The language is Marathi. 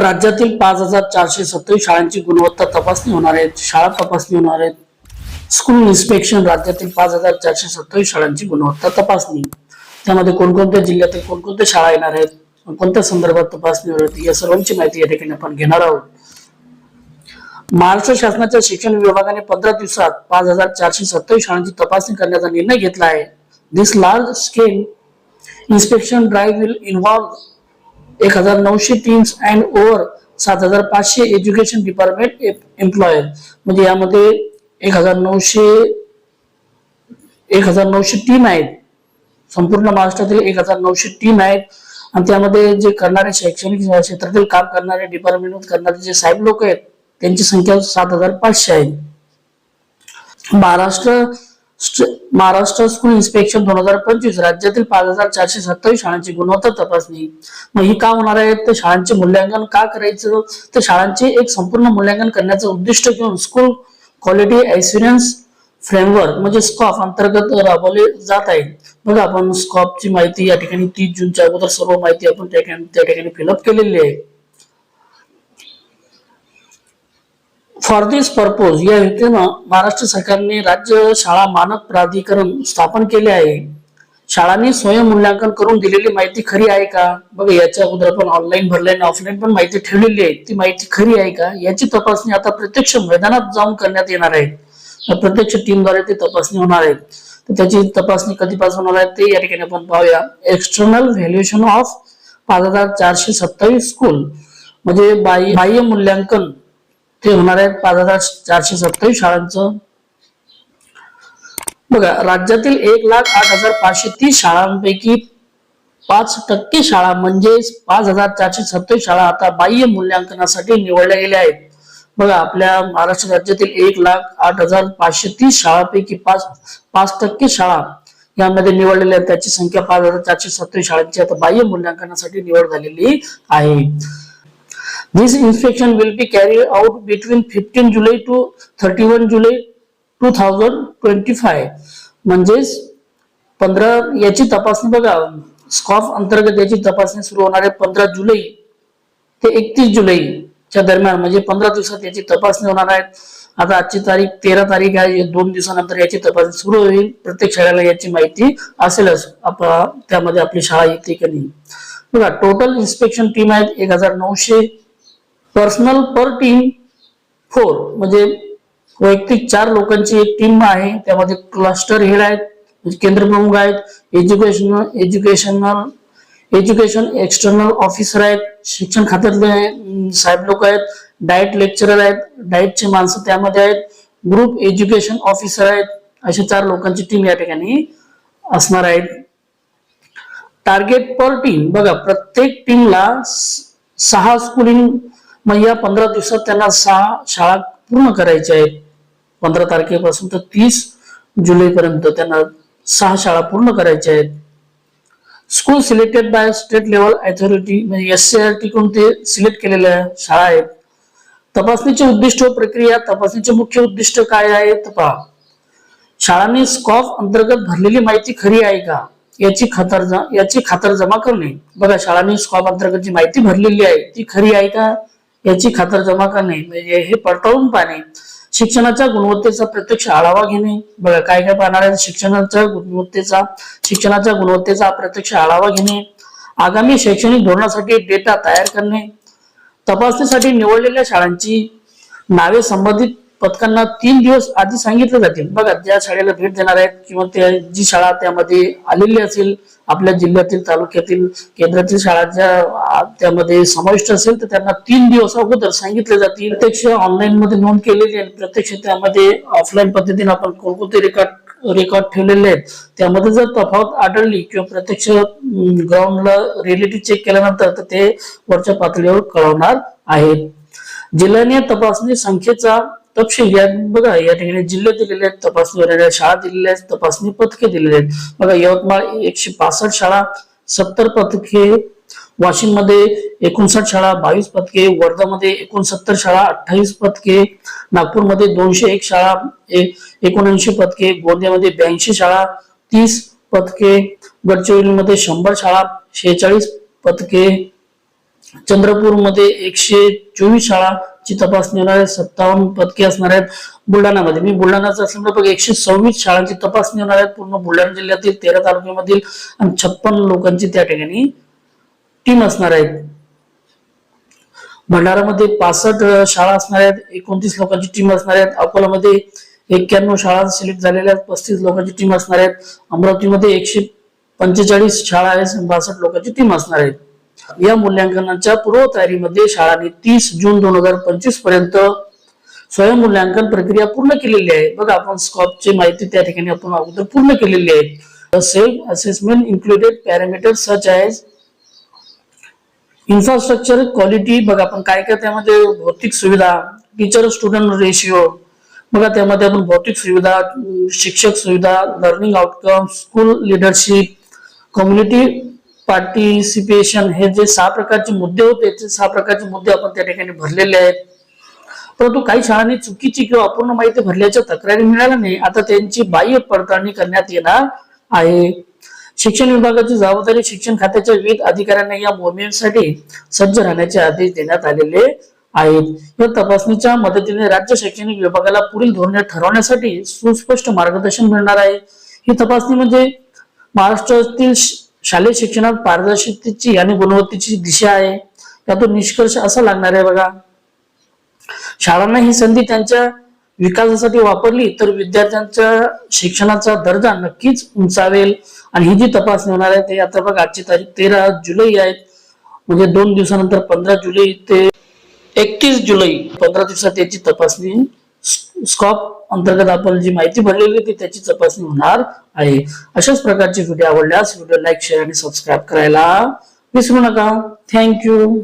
राज्यातील पाच हजार चारशे सत्तावीस शाळांची गुणवत्ता तपासणी होणार आहे. शाळा तपासणी होणार आहेत. स्कूल इन्स्पेक्शन राज्यातील पाच हजार चारशे सत्तावीस शाळांची गुणवत्ता तपासणी. त्यामध्ये कोणकोणत्या जिल्ह्यातील कोणकोणत्या शाळा येणार आहेत? कोणत्या संदर्भात तपासणी होणार आहेत? या सर्वांची माहिती या ठिकाणी आपण घेणार आहोत. महाराष्ट्र शासनाच्या शिक्षण विभागाने पंधरा दिवसात पाच हजार चारशे सत्तावीस शाळांची तपासणी करण्याचा निर्णय घेतला आहे. This large scale inspection drive will involve एक हजार नऊशे तीन अँड ओव्हर सात हजार पाचशे एज्युकेशन डिपार्टमेंट एम्प्लॉयर म्हणजे यामध्ये एक हजार नऊशे एक हजार नऊशे तीन आहेत. संपूर्ण महाराष्ट्रातील एक हजार नऊशे तीन आहेत. आणि त्यामध्ये जे करणारे शैक्षणिक क्षेत्रातील काम करणारे डिपार्टमेंट करणारे जे साहेब लोक आहेत त्यांची संख्या सात हजार पाचशे आहे. महाराष्ट्र महाराष्ट्र स्कूल इन्स्पेक्शन दोन हजार पंचवीस राज्यातील पाच हजार चारशे सत्तावीस शाळांची गुणवत्ता तपासणी. मग ही का होणार आहे तर शाळांचे मूल्यांकन का करायचं? तर शाळांचे एक संपूर्ण मूल्यांकन करण्याचं उद्दिष्ट घेऊन स्कूल क्वालिटी एक्सपिरियन्स फ्रेमवर्क म्हणजे स्कॉफ अंतर्गत राबवले जात आहे. बघा आपण स्कॉपची माहिती या ठिकाणी तीस जूनच्या अगोदर सर्व माहिती आपण त्या ठिकाणी फिलअप केलेली आहे. फॉर दिस पर्पोज या हेतूनं महाराष्ट्र सरकारने राज्य शाळा मानक प्राधिकरण स्थापन केले आहे. शाळांनी स्वयं मूल्यांकन करून दिलेली माहिती खरी आहे का? बघा याच्या अगोदर आपण ऑनलाईन भरले आणि ऑफलाईन पण माहिती ठेवलेली आहे. ती माहिती खरी आहे का? याची तपासणी आता प्रत्यक्ष मैदानात जाऊन करण्यात येणार आहे. तर प्रत्यक्ष टीमद्वारे ती तपासणी होणार आहे. तर त्याची तपासणी कधीपासून होणार आहे ते या ठिकाणी आपण पाहूया. एक्सटर्नल व्हॅल्युएशन ऑफ पाच हजार चारशे सत्तावीस स्कूल म्हणजे बाह्य बाह्य मूल्यांकन ते होणार आहे पाच हजार चारशे सत्तावीस शाळांचं. बघा राज्यातील एक लाख आठ हजार पाचशे तीस शाळांपैकी पाच टक्के शाळा म्हणजे पाच हजार चारशे सत्तावीस शाळा आता बाह्य मूल्यांकनासाठी निवडल्या गेल्या आहेत. बघा आपल्या महाराष्ट्र राज्यातील एक लाख आठ हजार पाचशे तीस शाळांपैकी पाच पाच टक्के शाळा यामध्ये निवडलेल्या आहेत. त्याची संख्या पाच हजार चारशे सत्तावीस शाळांची आता बाह्य मूल्यांकनासाठी निवड झालेली आहे. This inspection will be carried out between 15 July to 31 July 2025. म्हणजेच पंधरा याची तपासणी बघा स्कॉफ अंतर्गत याची तपासणी सुरू होणार आहे पंधरा जुलै ते एकतीस जुलैच्या दरम्यान. म्हणजे पंधरा दिवसात याची तपासणी होणार आहे. आता आजची तारीख तेरा तारीख आहे. दोन दिवसानंतर याची तपासणी सुरू होईल. प्रत्येक शाळेला याची माहिती असेलच. आप- त्यामध्ये आपली शाळा येते की नाही. बघा टोटल इन्स्पेक्शन टीम आहेत एक हजार नऊशे पर्सनल पर टीम फोर म्हणजे वैयक्तिक चार लोकांची एक टीम आहे. त्यामध्ये क्लस्टर हेड आहेत म्हणजे केंद्र प्रमुख आहेत educational educational education external officer आहेत शिक्षण खात्यातले साहेब लोक आहेत डाएट लेक्चरर आहेत डाएटचे माणसं त्यामध्ये आहेत ग्रुप एज्युकेशन ऑफिसर आहेत अशा चार लोकांची टीम या ठिकाणी असणार आहेत. टार्गेट पर टीम बघा प्रत्येक टीमला सहा स्कूलिंग मग या पंधरा दिवसात त्यांना सहा शाळा पूर्ण करायच्या आहेत पंधरा तारखेपासून तर तीस जुलैपर्यंत त्यांना सहा शाळा पूर्ण करायच्या आहेत. School selected by state level authority म्हणजे एस सी आर टी कडून ते सिलेक्ट केलेल्या शाळा आहेत. तपासणीचे उद्दिष्ट व प्रक्रिया तपासणीचे मुख्य उद्दिष्ट काय आहे तपा पहा. शाळांनी स्कॉफ अंतर्गत भरलेली माहिती खरी आहे का? याची खातर याची खातर जमा करणे. बघा शाळांनी स्कॉफ अंतर्गत जी माहिती भरलेली आहे ती खरी आहे का? याची खातरजमा करणे म्हणजे हे पडताळून पाहणे शिक्षणाच्या गुणवत्तेचा प्रत्यक्ष आढावा घेणे. बघा काय काय पाहणार आहे शिक्षणाच्या गुणवत्तेचा शिक्षणाच्या गुणवत्तेचा प्रत्यक्ष आढावा घेणे. आगामी शैक्षणिक धोरणासाठी डेटा तयार करणे. तपासणीसाठी निवडलेल्या शाळांची नावे संबंधित पथकांना तीन दिवस आधी सांगितले जातील. बघा ज्या शाळेला भेट देणार आहेत किंवा त्या जी शाळा त्यामध्ये आलेली असेल आपल्या जिल्ह्यातील तालुक्यातील केंद्रातील शाळा ज्या त्यामध्ये समाविष्ट असेल तर त्यांना तीन दिवस अगोदर सांगितले जातील. प्रत्यक्ष ऑनलाईन मध्ये नोंद केलेली आहे. प्रत्यक्ष त्यामध्ये ऑफलाईन पद्धतीने आपण कोणकोणते रेकॉर्ड रेकॉर्ड ठेवलेले आहेत त्यामध्ये जर तफावत आढळली किंवा प्रत्यक्ष ग्राउंडला रिअलिटी चेक केल्यानंतर तर ते वरच्या पातळीवर कळवणार आहेत. जिल्ह्याने तपासणी संख्येचा तपशील या बघा या ठिकाणी जिल्हे दिलेले आहेत तपासणी शाळा दिलेल्या आहेत तपासणी पथके दिलेले आहेत. बघा यवतमाळ एकशे पासष्ट शाळा सत्तर पथके वाशिममध्ये एकोणसाठ शाळा बावीस पथके वर्धामध्ये एकोणसत्तर शाळा अठ्ठावीस पथके नागपूरमध्ये दोनशे एक शाळा एकोणऐंशी पथके गोंदियामध्ये ब्याऐंशी शाळा तीस पथके गडचिरोलीमध्ये शंभर शाळा शेहेचाळीस पथके चंद्रपूरमध्ये एकशे चोवीस शाळा ची तपासणी होणार आहे सत्तावन्न पदके असणार आहेत बुलढाणामध्ये मी बुलढाणाचा असल्यामुळे बघ एकशे सव्वीस शाळांची तपासणी होणार आहेत. पूर्ण बुलढाणा जिल्ह्यातील तेरा तालुक्यामधील आणि छप्पन लोकांची त्या ठिकाणी टीम असणार आहेत. भंडारामध्ये पासष्ट शाळा असणार आहेत. एकोणतीस लोकांची टीम असणार आहेत. अकोलामध्ये एक्क्याण्णव शाळा सिलेक्ट झालेल्या आहेत. पस्तीस लोकांची टीम असणार आहेत. अमरावतीमध्ये एकशे पंचेचाळीस शाळा आहेत बासष्ट लोकांची टीम असणार आहेत. या मूल्यांकनाच्या पूर्वतयारीमध्ये शाळांनी तीस जून दोन हजार पंचवीसपर्यंत स्वयंमूल्यांकन प्रक्रिया पूर्ण केलेली आहे. बघा आपण स्कॉपची माहिती त्या ठिकाणी आपण अगोदर पूर्ण केलेली आहे. Self assessment included parameter such as infrastructure quality बघा आपण काय काय त्यामध्ये भौतिक सुविधा टीचर स्टुडंट रेशिओ बघा त्यामध्ये आपण भौतिक सुविधा शिक्षक सुविधा learning outcome school leadership community participation हे जे सहा प्रकारचे मुद्दे होते ते सहा प्रकारचे मुद्दे आपण त्या ठिकाणी भरलेले आहेत. परंतु काही शाळांनी चुकीची किंवा अपूर्ण माहिती भरल्याच्या तक्रारी मिळाल्या नाही. आता त्यांची बाह्य पडताळणी करण्यात येणार आहे. शिक्षण विभागाची जबाबदारी शिक्षण खात्याच्या विविध अधिकाऱ्यांना या मोहिमेसाठी सज्ज राहण्याचे आदेश देण्यात आलेले आहेत. या तपासणीच्या मदतीने राज्य शैक्षणिक विभागाला पुढील धोरणे ठरवण्यासाठी सुस्पष्ट मार्गदर्शन मिळणार आहे. ही तपासणी म्हणजे महाराष्ट्रातील शालेय शिक्षणात पारदर्शकतेची आणि गुणवत्तेची दिशा आहे. यातून निष्कर्ष असा लागणार आहे बघा. शाळांना ही संधी त्यांच्या विकासासाठी वापरली तर विद्यार्थ्यांच्या शिक्षणाचा दर्जा नक्कीच उंचावेल. आणि ही जी तपासणी होणार आहे ते आता बघा आजची तारीख तेरा जुलै आहे. म्हणजे दोन दिवसानंतर पंधरा जुलै ते एकतीस जुलै पंधरा दिवसात याची तपासणी स्कॉप अंतर्गत आपण जी माहिती भरलेली होती त्याची तपासणी होणार आहे. अशाच प्रकारचे व्हिडिओ आवडल्यास व्हिडिओ लाईक शेअर आणि सबस्क्राईब करायला विसरू नका. थँक्यू